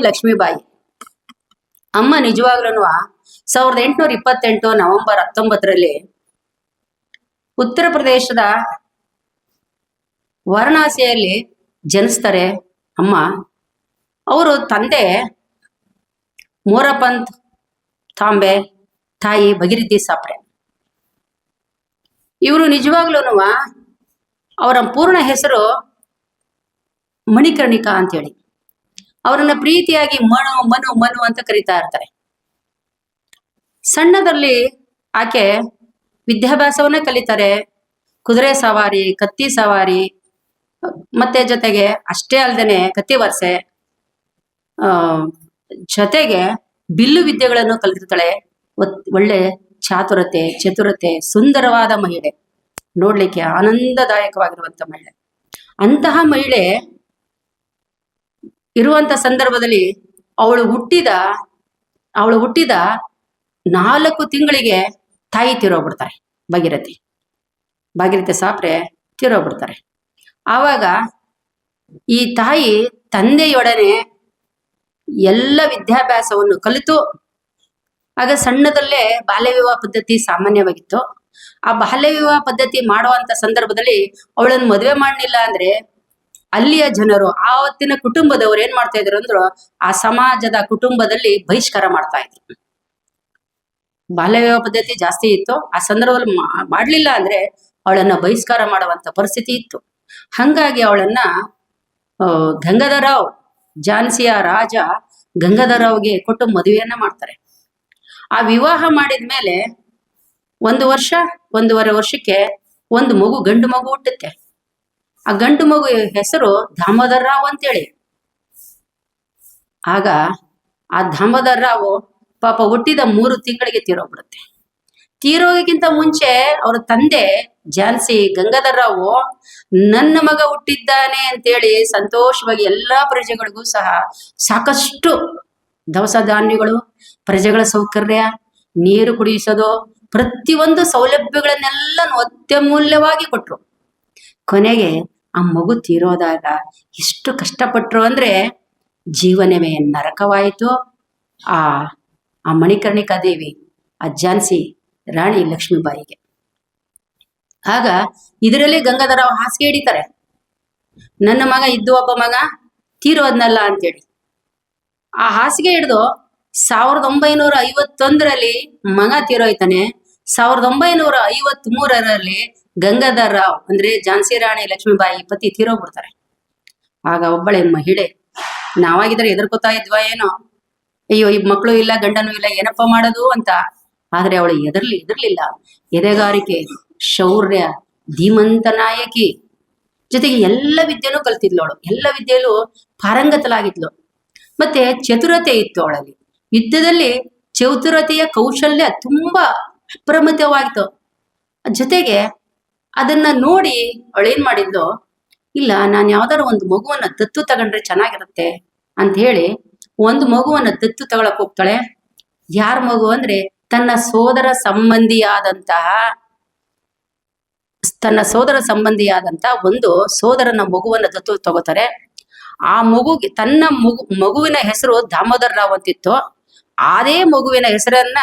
ಲಕ್ಷ್ಮೀಬಾಯಿ. ಅಮ್ಮ ನಿಜವಾಗ್ಲೂ ಸಾವಿರದ ಎಂಟುನೂರ ಇಪ್ಪತ್ತೆಂಟು ನವೆಂಬರ್ ಹತ್ತೊಂಬತ್ತರಲ್ಲಿ ಉತ್ತರ ಪ್ರದೇಶದ ವಾರಣಾಸಿಯಲ್ಲಿ ಜನಿಸ್ತಾರೆ ಅಮ್ಮ. ಅವರು ತಂದೆ ಮೋರಪಂತ್ ತಾಂಬೆ, ತಾಯಿ ಭಗೀರಥಿ ಸಾಪ್ರೆ. ಇವರು ನಿಜವಾಗ್ಲೂ ಅವರ ಪೂರ್ಣ ಹೆಸರು ಮಣಿಕರ್ಣಿಕಾ ಅಂತೇಳಿ. ಅವರನ್ನ ಪ್ರೀತಿಯಾಗಿ ಮನು ಮನು ಮನು ಅಂತ ಕರೀತಾ ಇರ್ತಾರೆ. ಸಣ್ಣದಲ್ಲಿ ಆಕೆ ವಿದ್ಯಾಭ್ಯಾಸವನ್ನ ಕಲಿತಾರೆ. ಕುದುರೆ ಸವಾರಿ, ಕತ್ತಿ ಸವಾರಿ, ಮತ್ತೆ ಜೊತೆಗೆ ಅಷ್ಟೇ ಅಲ್ದೇನೆ ಕತ್ತಿ ವರ್ಸೆ, ಆ, ಜೊತೆಗೆ ಬಿಲ್ಲು ವಿದ್ಯೆಗಳನ್ನು ಕಲಿತಿರ್ತಾಳೆ. ಒಳ್ಳೆ ಚಾತುರತೆ, ಚತುರತೆ, ಸುಂದರವಾದ ಮಹಿಳೆ. ನೋಡ್ಲಿಕ್ಕೆ ಆನಂದದಾಯಕವಾಗಿರುವಂತ ಮಹಿಳೆ. ಅಂತಹ ಮಹಿಳೆ ಇರುವಂತ ಸಂದರ್ಭದಲ್ಲಿ ಅವಳು ಹುಟ್ಟಿದ ಅವಳು ಹುಟ್ಟಿದ ನಾಲ್ಕು ತಿಂಗಳಿಗೆ ತಾಯಿ ತೀರೋಗ್ಬಿಡ್ತಾರೆ, ಭಾಗೀರಥಿ. ಭಾಗೀರಥಿ ಸಾಪ್ರೆ ತೀರೋಗ್ಬಿಡ್ತಾರೆ. ಆವಾಗ ಈ ತಾಯಿ ತಂದೆಯೊಡನೆ ಎಲ್ಲ ವಿದ್ಯಾಭ್ಯಾಸವನ್ನು ಕಲಿತು, ಆಗ ಸಣ್ಣದಲ್ಲೇ ಬಾಲ್ಯ ವಿವಾಹ ಪದ್ಧತಿ ಸಾಮಾನ್ಯವಾಗಿತ್ತು. ಆ ಬಾಲ್ಯ ವಿವಾಹ ಪದ್ಧತಿ ಮಾಡುವಂತ ಸಂದರ್ಭದಲ್ಲಿ ಅವಳನ್ನು ಮದುವೆ ಮಾಡಲಿಲ್ಲ ಅಂದ್ರೆ ಅಲ್ಲಿಯ ಜನರು ಆವತ್ತಿನ ಕುಟುಂಬದವರು ಏನ್ ಮಾಡ್ತಾ ಇದ್ರು ಅಂದ್ರು ಆ ಸಮಾಜದ ಕುಟುಂಬದಲ್ಲಿ ಬಹಿಷ್ಕಾರ ಮಾಡ್ತಾ ಇದ್ರು. ಬಾಲ್ಯ ವಿವಾಹ ಪದ್ಧತಿ ಜಾಸ್ತಿ ಇತ್ತು. ಆ ಸಂದರ್ಭದಲ್ಲಿ ಮಾಡ್ಲಿಲ್ಲ ಅಂದ್ರೆ ಅವಳನ್ನ ಬಹಿಷ್ಕಾರ ಮಾಡುವಂತ ಪರಿಸ್ಥಿತಿ ಇತ್ತು. ಹಂಗಾಗಿ ಅವಳನ್ನ ಆ, ಗಂಗಾಧರರಾವ್ ಝಾನ್ಸಿಯ ರಾಜ ಗಂಗಾಧರರಾವ್ಗೆ ಕೊಟ್ಟು ಮದುವೆಯನ್ನ ಮಾಡ್ತಾರೆ. ಆ ವಿವಾಹ ಮಾಡಿದ ಮೇಲೆ ಒಂದು ವರ್ಷ ಒಂದೂವರೆ ವರ್ಷಕ್ಕೆ ಒಂದು ಮಗು ಗಂಡು ಮಗು ಹುಟ್ಟುತ್ತೆ. ಆ ಗಂಡು ಮಗು ಹೆಸರು ದಾಮೋದರ ರಾವ್ ಅಂತೇಳಿ. ಆಗ ಆ ದಾಮೋದರ ರಾವ್ ಪಾಪ ಹುಟ್ಟಿದ ಮೂರು ತಿಂಗಳಿಗೆ ತೀರೋಗ್ಬಿಡುತ್ತೆ. ತೀರೋಗಕ್ಕಿಂತ ಮುಂಚೆ ಅವ್ರ ತಂದೆ ಝಾನ್ಸಿ ಗಂಗಾಧರ ರಾವು ನನ್ನ ಮಗ ಹುಟ್ಟಿದ್ದಾನೆ ಅಂತೇಳಿ ಸಂತೋಷವಾಗಿ ಎಲ್ಲಾ ಪ್ರಜೆಗಳಿಗೂ ಸಹ ಸಾಕಷ್ಟು ದವಸ ಧಾನ್ಯಗಳು, ಪ್ರಜೆಗಳ ಸೌಕರ್ಯ, ನೀರು ಕುಡಿಸೋದು, ಪ್ರತಿಯೊಂದು ಸೌಲಭ್ಯಗಳನ್ನೆಲ್ಲ ಅತ್ಯಮೂಲ್ಯವಾಗಿ ಕೊಟ್ರು. ಕೊನೆಗೆ ಆ ಮಗು ತೀರೋದಾಗ ಎಷ್ಟು ಕಷ್ಟಪಟ್ರು ಅಂದ್ರೆ ಜೀವನವೇ ನರಕವಾಯಿತು. ಆ ಆ ಮಣಿಕರ್ಣಿಕಾ ದೇವಿ ಆ ಝಾನ್ಸಿ ರಾಣಿ ಲಕ್ಷ್ಮೀಬಾಯಿಗೆ. ಆಗ ಇದರಲ್ಲಿ ಗಂಗಾಧರ ಹಾಸಿಗೆ ಹಿಡಿತಾರೆ. ನನ್ನ ಮಗ ಇದ್ದು ಒಬ್ಬ ಮಗ ತೀರೋದ್ನಲ್ಲ ಅಂತೇಳಿ. ಆ ಹಾಸಿಗೆ ಹಿಡಿದು ಸಾವಿರದ ಒಂಬೈನೂರ ಐವತ್ತೊಂದರಲ್ಲಿ ಮಗ ತೀರೋಯ್ತಾನೆ. ಸಾವಿರದ ಒಂಬೈನೂರ ಐವತ್ ಮೂರರಲ್ಲಿ ಗಂಗಾಧರ ರಾವ್ ಅಂದ್ರೆ ಝಾನ್ಸಿ ರಾಣಿ ಲಕ್ಷ್ಮೀಬಾಯಿ ಪತಿ ತೀರೋಗ್ಬಿಡ್ತಾರೆ. ಆಗ ಒಬ್ಬಳೆ ಮಹಿಳೆ, ನಾವಾಗಿದ್ರೆ ಎದುರ್ಕೋತಾ ಇದ್ವಾ ಏನೋ? ಅಯ್ಯೋ, ಈ ಮಕ್ಕಳು ಇಲ್ಲ, ಗಂಡನೂ ಇಲ್ಲ, ಏನಪ್ಪ ಮಾಡೋದು ಅಂತ. ಆದ್ರೆ ಅವಳು ಎದರ್ಲಿ ಎದರ್ಲಿಲ್ಲ ಎದೆಗಾರಿಕೆ, ಶೌರ್ಯ, ಧೀಮಂತ ನಾಯಕಿ. ಜೊತೆಗೆ ಎಲ್ಲ ವಿದ್ಯೆನೂ ಕಲ್ತಿದ್ಲು ಅವಳು. ಎಲ್ಲ ವಿದ್ಯೆಯಲ್ಲೂ ಪಾರಂಗತಲಾಗಿದ್ಲು. ಮತ್ತೆ ಚತುರತೆ ಇತ್ತು ಅವಳಲ್ಲಿ. ಯುದ್ಧದಲ್ಲಿ ಚತುರತೆಯ ಕೌಶಲ್ಯ ತುಂಬಾ ಅಪ್ರಮಿತವಾಗಿತ್ತು ಜೊತೆಗೆ ಅದನ್ನ ನೋಡಿ ಅವಳೇನ್ ಮಾಡಿದ್ಲು? ಇಲ್ಲ, ನಾನು ಯಾವ್ದಾದ್ರು ಒಂದು ಮಗುವನ್ನ ದತ್ತು ತಗೊಂಡ್ರೆ ಚೆನ್ನಾಗಿರುತ್ತೆ ಅಂತ ಹೇಳಿ ಒಂದು ಮಗುವನ್ನ ದತ್ತು ತಗೊಳಕ್ ಹೋಗ್ತಾಳೆ. ಯಾರ ಮಗು ಅಂದ್ರೆ ತನ್ನ ಸೋದರ ಸಂಬಂಧಿಯಾದಂತಹ ತನ್ನ ಸೋದರ ಸಂಬಂಧಿಯಾದಂತಹ ಒಂದು ಸೋದರನ ಮಗುವನ್ನ ದತ್ತು ತಗೋತಾರೆ. ಆ ಮಗುಗೆ ತನ್ನ ಮಗು, ಮಗುವಿನ ಹೆಸರು ದಾಮೋದರ ರಾವ್ ಅಂತಿತ್ತು. ಅದೇ ಮಗುವಿನ ಹೆಸರನ್ನ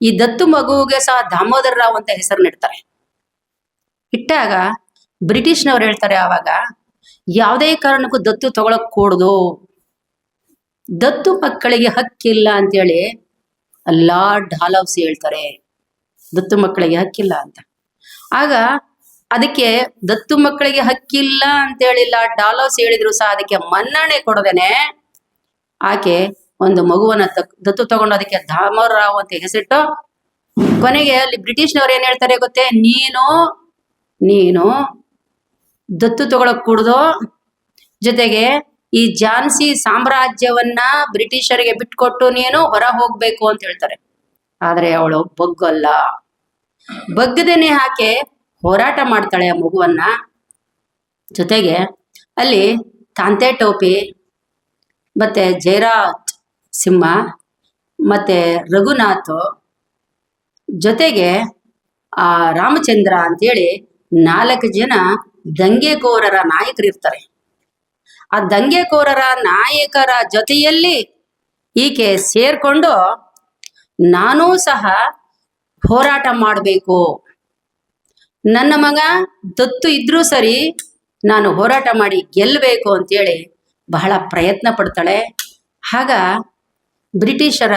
ಈ ದತ್ತು ಮಗುವಿಗೆ ಸಹ ದಾಮೋದರ ರಾವ್ ಅಂತ ಹೆಸರು ನೀಡ್ತಾರೆ ಇಟ್ಟಾಗ ಬ್ರಿಟಿಷ್ನವ್ರು ಹೇಳ್ತಾರೆ ಆವಾಗ, ಯಾವುದೇ ಕಾರಣಕ್ಕೂ ದತ್ತು ತಗೊಳಕ್ ಕೂಡ್ದು. ದತ್ತು ಮಕ್ಕಳಿಗೆ ಹಕ್ಕಿಲ್ಲ ಅಂತೇಳಿ ಲಾರ್ಡ್ ಹಾಲೌಸ್ ಹೇಳ್ತಾರೆ. ದತ್ತು ಮಕ್ಕಳಿಗೆ ಹಕ್ಕಿಲ್ಲ ಅಂತ. ಆಗ ಅದಕ್ಕೆ ದತ್ತು ಮಕ್ಕಳಿಗೆ ಹಕ್ಕಿಲ್ಲ ಅಂತೇಳಿ ಲಾರ್ಡ್ ಡಾಲೌಸ್ ಹೇಳಿದ್ರು ಸಹ ಅದಕ್ಕೆ ಮನ್ನಣೆ ಕೊಡದೇನೆ. ಆಕೆ ಒಂದು ಮಗುವನ್ನ ದತ್ತು ತಗೊಂಡು ಅದಕ್ಕೆ ಧಾಮರಾವ್ ರಾವ್ ಅಂತ ಹೆಸರಿಟ್ಟು ಕೊನೆಗೆ ಅಲ್ಲಿ ಬ್ರಿಟಿಷ್ನವ್ರು ಏನ್ ಹೇಳ್ತಾರೆ ಗೊತ್ತೇ? ನೀನು ನೀನು ದತ್ತು ತಗೊಳಕ್ ಕೂಡ್ದು ಜೊತೆಗೆ ಈ ಝಾನ್ಸಿ ಸಾಮ್ರಾಜ್ಯವನ್ನ ಬ್ರಿಟಿಷರಿಗೆ ಬಿಟ್ಕೊಟ್ಟು ನೀನು ಹೊರ ಹೋಗ್ಬೇಕು ಅಂತ ಹೇಳ್ತಾರೆ. ಆದ್ರೆ ಅವಳು ಬಗ್ಗಲ್ಲ. ಬಗ್ಗದೇನೆ ಹಾಕೆ ಹೋರಾಟ ಮಾಡ್ತಾಳೆ ಆ ಮಗುವನ್ನ. ಜೊತೆಗೆ ಅಲ್ಲಿ ತಾಂತೆ ಟೋಪಿ, ಮತ್ತೆ ಜಯರಾಜ್ ಸಿಂಹ, ಮತ್ತೆ ರಘುನಾಥ್ ಜೊತೆಗೆ ಆ ರಾಮಚಂದ್ರ ಅಂತೇಳಿ ನಾಲ್ಕು ಜನ ದಂಗೆಕೋರರ ನಾಯಕರು ಇರ್ತಾರೆ ಆ ದಂಗೆಕೋರರ ನಾಯಕರ ಜೊತೆಯಲ್ಲಿ ಈಕೆ ಸೇರ್ಕೊಂಡು, ನಾನೂ ಸಹ ಹೋರಾಟ ಮಾಡಬೇಕು. ನನ್ನ ಮಗ ದತ್ತು ಇದ್ರೂ ಸರಿ ನಾನು ಹೋರಾಟ ಮಾಡಿ ಗೆಲ್ಲಬೇಕು ಅಂತೇಳಿ ಬಹಳ ಪ್ರಯತ್ನ ಪಡ್ತಾಳೆ. ಆಗ ಬ್ರಿಟಿಷರ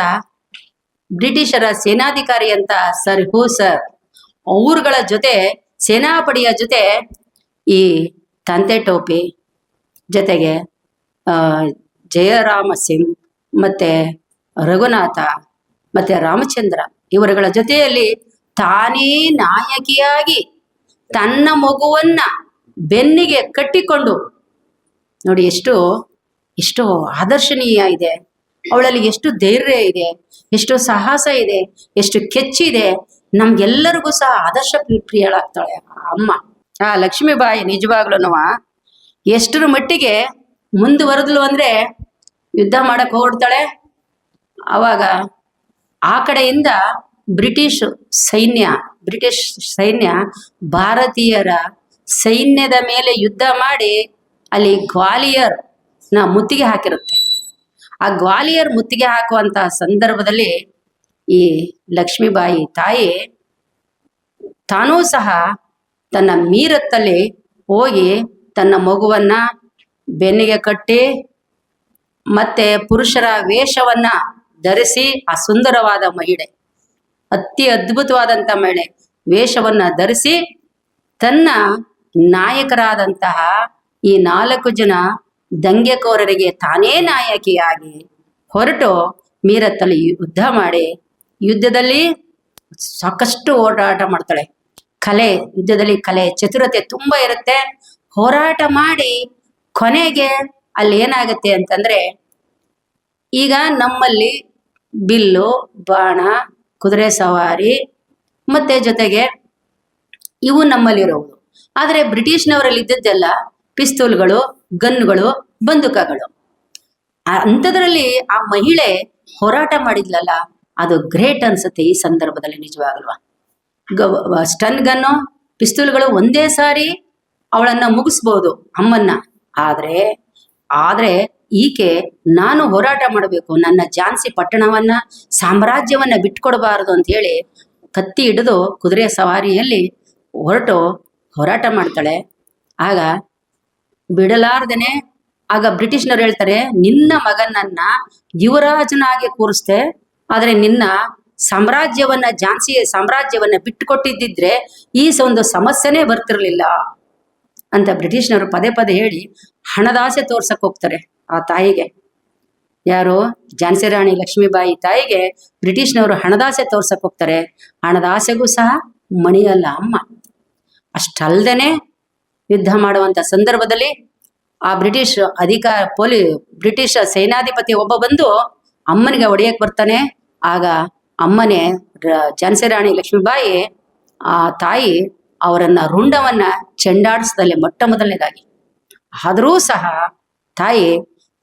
ಬ್ರಿಟಿಷರ ಸೇನಾಧಿಕಾರಿ ಅಂತ ಸರ್ ಹೂ ಸರ್, ಅವ್ರಗಳ ಜೊತೆ ಸೇನಾಪಡೆಯ ಜೊತೆ ಈ ತಂತೆ ಟೋಪಿ ಜೊತೆಗೆ ಜಯರಾಮ ಸಿಂಗ್ ಮತ್ತೆ ರಘುನಾಥ ಮತ್ತೆ ರಾಮಚಂದ್ರ ಇವರುಗಳ ಜೊತೆಯಲ್ಲಿ ತಾನೇ ನಾಯಕಿಯಾಗಿ ತನ್ನ ಮಗುವನ್ನ ಬೆನ್ನಿಗೆ ಕಟ್ಟಿಕೊಂಡು, ನೋಡಿ ಎಷ್ಟು ಎಷ್ಟು ಆದರ್ಶನೀಯ ಇದೆ. ಅವಳಲ್ಲಿ ಎಷ್ಟು ಧೈರ್ಯ ಇದೆ, ಎಷ್ಟು ಸಾಹಸ ಇದೆ, ಎಷ್ಟು ಕೆಚ್ಚಿದೆ ನಮ್ಗೆಲ್ಲರಿಗೂ ಸಹ ಆದರ್ಶ ಪ್ರಿ- ಪ್ರಿಯಳಾಗ್ತಾಳೆ ಅಮ್ಮ. ಆ ಲಕ್ಷ್ಮೀಬಾಯಿ ನಿಜವಾಗ್ಲೂ ಎಷ್ಟರ ಮಟ್ಟಿಗೆ ಮುಂದುವರೆದ್ಲು ಅಂದ್ರೆ ಯುದ್ಧ ಮಾಡಕ್ ಹೊರಡ್ತಾಳೆ ಅವಾಗ ಆ ಕಡೆಯಿಂದ ಬ್ರಿಟಿಷ್ ಸೈನ್ಯ ಬ್ರಿಟಿಷ್ ಸೈನ್ಯ ಭಾರತೀಯರ ಸೈನ್ಯದ ಮೇಲೆ ಯುದ್ಧ ಮಾಡಿ ಅಲ್ಲಿ ಗ್ವಾಲಿಯರ್ನ ಮುತ್ತಿಗೆ ಹಾಕಿರುತ್ತೆ. ಆ ಗ್ವಾಲಿಯರ್ ಮುತ್ತಿಗೆ ಹಾಕುವಂತಹ ಸಂದರ್ಭದಲ್ಲಿ ಈ ಲಕ್ಷ್ಮೀಬಾಯಿ ತಾಯಿ, ತಾನೂ ಸಹ ತನ್ನ ಮೀರತ್ತಲ್ಲಿ ಹೋಗಿ ತನ್ನ ಮಗುವನ್ನ ಬೆನ್ನಿಗೆ ಕಟ್ಟಿ, ಮತ್ತೆ ಪುರುಷರ ವೇಷವನ್ನ ಧರಿಸಿ ಆ ಸುಂದರವಾದ ಮಹಿಳೆ, ಅತಿ ಅದ್ಭುತವಾದಂತ ಮಹಿಳೆ, ವೇಷವನ್ನ ಧರಿಸಿ ತನ್ನ ನಾಯಕರಾದಂತಹ ಈ ನಾಲ್ಕು ಜನ ದಂಗೆಕೋರರಿಗೆ ತಾನೇ ನಾಯಕಿಯಾಗಿ ಹೊರಟು ಮೀರತ್ತಲ್ಲಿ ಯುದ್ಧ ಮಾಡಿ ಯುದ್ಧದಲ್ಲಿ ಸಾಕಷ್ಟು ಓಡಾಟ ಮಾಡ್ತಾಳೆ. ಕಲೆ, ಯುದ್ಧದಲ್ಲಿ ಕಲೆ, ಚತುರತೆ ತುಂಬಾ ಇರುತ್ತೆ. ಹೋರಾಟ ಮಾಡಿ ಕೊನೆಗೆ ಅಲ್ಲಿ ಏನಾಗುತ್ತೆ ಅಂತಂದ್ರೆ, ಈಗ ನಮ್ಮಲ್ಲಿ ಬಿಲ್ಲು, ಬಾಣ, ಕುದುರೆ ಸವಾರಿ ಮತ್ತೆ ಜೊತೆಗೆ ಇವು ನಮ್ಮಲ್ಲಿರುವುದು ಆದರೆ ಬ್ರಿಟಿಷ್ನವರಲ್ಲಿ ಇದ್ದದ್ದೆಲ್ಲ ಪಿಸ್ತೂಲ್ಗಳು, ಗನ್ಗಳು, ಬಂದೂಕಗಳು. ಅಂಥದ್ರಲ್ಲಿ ಆ ಮಹಿಳೆ ಹೋರಾಟ ಮಾಡಿದ್ಲಲ್ಲ ಅದು ಗ್ರೇಟ್ ಅನ್ಸುತ್ತೆ ಈ ಸಂದರ್ಭದಲ್ಲಿ ನಿಜವಾಗಲ್ವಾ. ಸ್ಟನ್ ಗನ್ನು ಪಿಸ್ತೂಲ್ಗಳು ಒಂದೇ ಸಾರಿ ಅವಳನ್ನ ಮುಗಿಸ್ಬೋದು ಅಮ್ಮನ್ನ. ಆದ್ರೆ ಆದ್ರೆ ಈಕೆ ನಾನು ಹೋರಾಟ ಮಾಡಬೇಕು, ನನ್ನ ಝಾನ್ಸಿ ಪಟ್ಟಣವನ್ನ, ಸಾಮ್ರಾಜ್ಯವನ್ನ ಬಿಟ್ಕೊಡಬಾರದು ಅಂತ ಹೇಳಿ ಕತ್ತಿ ಹಿಡಿದು ಕುದುರೆ ಸವಾರಿಯಲ್ಲಿ ಹೊರಟು ಹೋರಾಟ ಮಾಡ್ತಾಳೆ. ಆಗ ಬಿಡಲಾರ್ದೇನೆ, ಆಗ ಬ್ರಿಟಿಷ್ನವ್ರು ಹೇಳ್ತಾರೆ, ನಿನ್ನ ಮಗನನ್ನ ಯುವರಾಜನಾಗಿ ಕೂರಿಸ್ದೆ ಆದ್ರೆ ನಿನ್ನ ಸಾಮ್ರಾಜ್ಯವನ್ನ ಝಾನ್ಸಿ ಸಾಮ್ರಾಜ್ಯವನ್ನ ಬಿಟ್ಟುಕೊಟ್ಟಿದ್ದಿದ್ರೆ ಈ ಒಂದು ಸಮಸ್ಯೆನೇ ಬರ್ತಿರ್ಲಿಲ್ಲ ಅಂತ ಬ್ರಿಟಿಷ್ನವರು ಪದೇ ಪದೇ ಹೇಳಿ ಹಣದಾಸೆ ತೋರ್ಸಕ್ ಹೋಗ್ತಾರೆ ಆ ತಾಯಿಗೆ. ಯಾರು? ಝಾನ್ಸಿ ರಾಣಿ ಲಕ್ಷ್ಮೀಬಾಯಿ ತಾಯಿಗೆ ಬ್ರಿಟಿಷ್ನವರು ಹಣದಾಸೆ ತೋರ್ಸಕ್ ಹೋಗ್ತಾರೆ. ಹಣದಾಸೆಗೂ ಸಹ ಮಣಿಯಲ್ಲ ಅಮ್ಮ. ಅಷ್ಟಲ್ದೇನೆ ಯುದ್ಧ ಮಾಡುವಂತ ಸಂದರ್ಭದಲ್ಲಿ ಆ ಬ್ರಿಟಿಷ್ ಅಧಿಕಾರ, ಪೊಲೀ ಬ್ರಿಟಿಷ್ ಸೇನಾಧಿಪತಿ ಒಬ್ಬ ಬಂದು ಅಮ್ಮನಿಗೆ ಹೊಡೆಯಕ್ ಬರ್ತಾನೆ. ಆಗ ಅಮ್ಮನೇ ಝಾನ್ಸಿ ರಾಣಿ ಲಕ್ಷ್ಮೀಬಾಯಿ, ಆ ತಾಯಿ ಅವರನ್ನ ರುಂಡವನ್ನ ಚೆಂಡಾಡಿಸ್ದಲ್ಲೇ ಮೊಟ್ಟ ಮೊದಲನೇದಾಗಿ ಆದರೂ ಸಹ ತಾಯಿ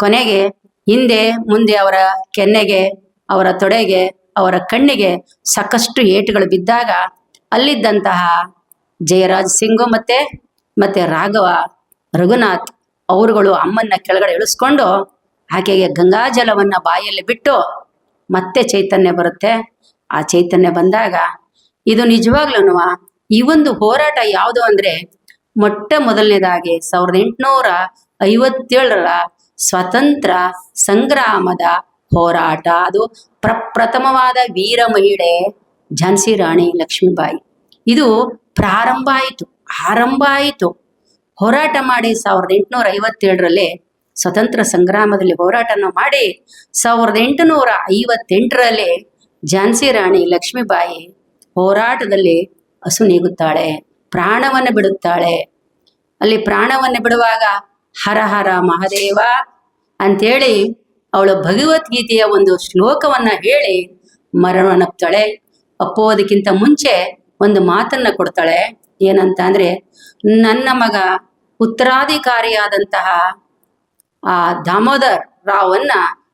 ಕೊನೆಗೆ ಹಿಂದೆ ಮುಂದೆ ಅವರ ಕೆನ್ನೆಗೆ, ಅವರ ತೊಡೆಗೆ, ಅವರ ಕಣ್ಣಿಗೆ ಸಾಕಷ್ಟು ಏಟುಗಳು ಬಿದ್ದಾಗ ಅಲ್ಲಿದ್ದಂತಹ ಜಯರಾಜ್ ಸಿಂಗು ಮತ್ತೆ ಮತ್ತೆ ರಾಘವ, ರಘುನಾಥ್ ಅವರುಗಳು ಅಮ್ಮನ್ನ ಕೆಳಗಡೆ ಇಳಿಸ್ಕೊಂಡು ಆಕೆಗೆ ಗಂಗಾಜಲವನ್ನ ಬಾಯಲ್ಲಿ ಬಿಟ್ಟು ಮತ್ತೆ ಚೈತನ್ಯ ಬರುತ್ತೆ. ಆ ಚೈತನ್ಯ ಬಂದಾಗ ಇದು ನಿಜವಾಗ್ಲೂ ಈ ಒಂದು ಹೋರಾಟ ಯಾವುದು ಅಂದ್ರೆ ಮೊಟ್ಟ ಮೊದಲನೇದಾಗಿ ಸಾವಿರದ ಎಂಟುನೂರ ಐವತ್ತೇಳರ ಸ್ವತಂತ್ರ ಸಂಗ್ರಾಮದ ಹೋರಾಟ. ಅದು ಪ್ರಪ್ರಥಮವಾದ ವೀರ ಮಹಿಳೆ ಝಾನ್ಸಿ ರಾಣಿ ಲಕ್ಷ್ಮೀಬಾಯಿ. ಇದು ಪ್ರಾರಂಭ ಆಯಿತು, ಆರಂಭ ಆಯಿತು. ಹೋರಾಟ ಮಾಡಿ ಸಾವಿರದ ಎಂಟುನೂರ ಐವತ್ತೇಳರಲ್ಲಿ ಸ್ವತಂತ್ರ ಸಂಗ್ರಾಮದಲ್ಲಿ ಹೋರಾಟನ ಮಾಡಿ ಸಾವಿರದ ಎಂಟುನೂರ ಐವತ್ತೆಂಟರಲ್ಲಿ ಝಾನ್ಸಿ ರಾಣಿ ಲಕ್ಷ್ಮೀಬಾಯಿ ಹೋರಾಟದಲ್ಲಿ ಹಸು ನೀಗುತ್ತಾಳೆ, ಪ್ರಾಣವನ್ನು ಬಿಡುತ್ತಾಳೆ. ಅಲ್ಲಿ ಪ್ರಾಣವನ್ನು ಬಿಡುವಾಗ ಹರ ಹರ ಮಹಾದೇವ ಅಂತೇಳಿ ಅವಳು ಭಗವದ್ಗೀತೆಯ ಒಂದು ಶ್ಲೋಕವನ್ನ ಹೇಳಿ ಮರಣವನ್ನಪ್ತಾಳೆ ಅಪ್ಪೋದಕ್ಕಿಂತ ಮುಂಚೆ ಒಂದು ಮಾತನ್ನ ಕೊಡ್ತಾಳೆ. ಏನಂತ ಅಂದ್ರೆ, ನನ್ನ ಮಗ ಉತ್ತರಾಧಿಕಾರಿಯಾದಂತಹ ಆ ದಾಮೋದರ್ ರಾವನ್ನ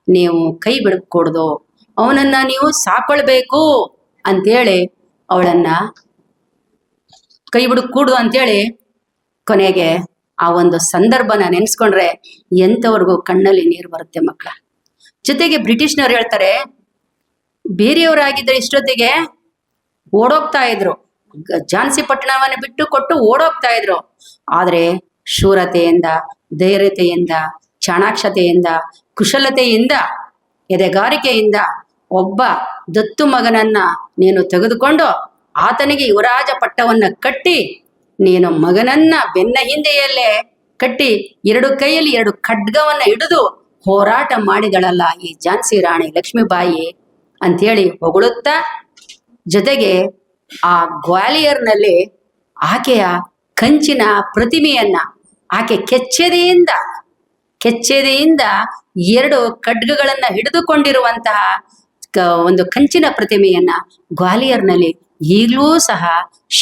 ನೀವು ಕೈ ಬಿಡಕೂಡ್ದು, ಅವನನ್ನ ನೀವು ಸಾಕೊಳ್ಬೇಕು ಅಂತೇಳಿ ಅವಳನ್ನ ಕೈ ಬಿಡಕ್ ಕೂಡ್ದು ಅಂತೇಳಿ ಕೊನೆಗೆ ಆ ಒಂದು ಸಂದರ್ಭನ ನೆನೆಸ್ಕೊಂಡ್ರೆ ಎಂಥವ್ರಿಗೂ ಕಣ್ಣಲ್ಲಿ ನೀರು ಬರುತ್ತೆ ಮಕ್ಕಳ ಜೊತೆಗೆ ಬ್ರಿಟಿಷ್ನವ್ರು ಹೇಳ್ತಾರೆ, ಬೇರೆಯವರಾಗಿದ್ದರೆ ಇಷ್ಟೊತ್ತಿಗೆ ಓಡೋಗ್ತಾ ಇದ್ರು. ಝಾನ್ಸಿ ಪಟ್ಟಣವನ್ನು ಬಿಟ್ಟು ಕೊಟ್ಟು ಓಡೋಗ್ತಾ ಇದ್ರು. ಆದ್ರೆ ಶೂರತೆಯಿಂದ, ಧೈರ್ಯತೆಯಿಂದ ಚಾಣಾಕ್ಷತೆಯಿಂದ, ಕುಶಲತೆಯಿಂದ, ಎದೆಗಾರಿಕೆಯಿಂದ ಒಬ್ಬ ದತ್ತು ಮಗನನ್ನ ನೀನು ತೆಗೆದುಕೊಂಡು ಆತನಿಗೆ ಯುವರಾಜ ಪಟ್ಟವನ್ನ ಕಟ್ಟಿ, ನೀನು ಮಗನನ್ನ ಬೆನ್ನ ಹಿಂದೆಯಲ್ಲೇ ಕಟ್ಟಿ, ಎರಡು ಕೈಯಲ್ಲಿ ಎರಡು ಖಡ್ಗವನ್ನ ಹಿಡಿದು ಹೋರಾಟ ಮಾಡಿದಳಲ್ಲ ಈ ಝಾನ್ಸಿ ರಾಣಿ ಲಕ್ಷ್ಮೀಬಾಯಿ ಅಂಥೇಳಿ ಹೊಗಳುತ್ತ, ಜೊತೆಗೆ ಆ ಗ್ವಾಲಿಯರ್ನಲ್ಲಿ ಆಕೆಯ ಕಂಚಿನ ಪ್ರತಿಮೆಯನ್ನ ಆಕೆ ಕೆಚ್ಚೆದೆಯಿಂದ ಕೆಚ್ಚೆದೆಯಿಂದ ಎರಡು ಖಡ್ಗಗಳನ್ನ ಹಿಡಿದುಕೊಂಡಿರುವಂತಹ ಒಂದು ಕಂಚಿನ ಪ್ರತಿಮೆಯನ್ನ ಗ್ವಾಲಿಯರ್ನಲ್ಲಿ ಈಗಲೂ ಸಹ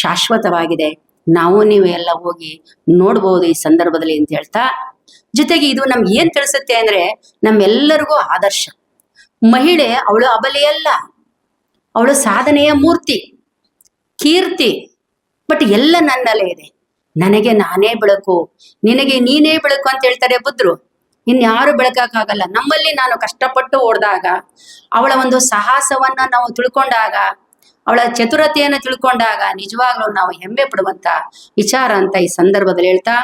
ಶಾಶ್ವತವಾಗಿದೆ. ನಾವು ನೀವು ಎಲ್ಲ ಹೋಗಿ ನೋಡ್ಬೋದು ಈ ಸಂದರ್ಭದಲ್ಲಿ ಅಂತ ಹೇಳ್ತಾ, ಜೊತೆಗೆ ಇದು ನಮ್ಗೆ ಏನ್ ತಿಳಿಸುತ್ತೆ ಅಂದ್ರೆ ನಮ್ಮೆಲ್ಲರಿಗೂ ಆದರ್ಶ. ಮಹಿಳೆ ಅವಳು ಅಬಲೆಯಲ್ಲ ಅವಳು ಸಾಧನೆಯ ಮೂರ್ತಿ, ಕೀರ್ತಿ, ಬಟ್ ಎಲ್ಲ ನನ್ನಲ್ಲೇ ಇದೆ. ನನಗೆ ನಾನೇ ಬೆಳಕು. ನಿನಗೆ ನೀನೇ ಬೆಳಕು ಅಂತ ಹೇಳ್ತಾರೆ ಬುದ್ಧರು ಇನ್ಯಾರು ಬೆಳಕಾಗಲ್ಲ ನಮ್ಮಲ್ಲಿ ನಾನು ಕಷ್ಟಪಟ್ಟು ಓಡಿದಾಗ, ಅವಳ ಒಂದು ಸಾಹಸವನ್ನ ನಾವು ತಿಳ್ಕೊಂಡಾಗ, ಅವಳ ಚತುರತೆಯನ್ನು ತಿಳ್ಕೊಂಡಾಗ ನಿಜವಾಗ್ಲೂ ನಾವು ಹೆಮ್ಮೆ ಪಡುವಂತ ವಿಚಾರ ಅಂತ ಈ ಸಂದರ್ಭದಲ್ಲಿ ಹೇಳ್ತಾ,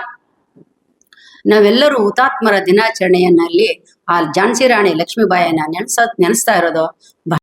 ನಾವೆಲ್ಲರೂ ಹುತಾತ್ಮರ ದಿನಾಚರಣೆಯನ್ನಲ್ಲಿ ಆ ಝಾನ್ಸಿ ರಾಣಿ ಲಕ್ಷ್ಮೀಬಾಯಿಯನ್ನ ನೆನ್ಸ, ನೆನೆಸ್ತಾ ಇರೋದು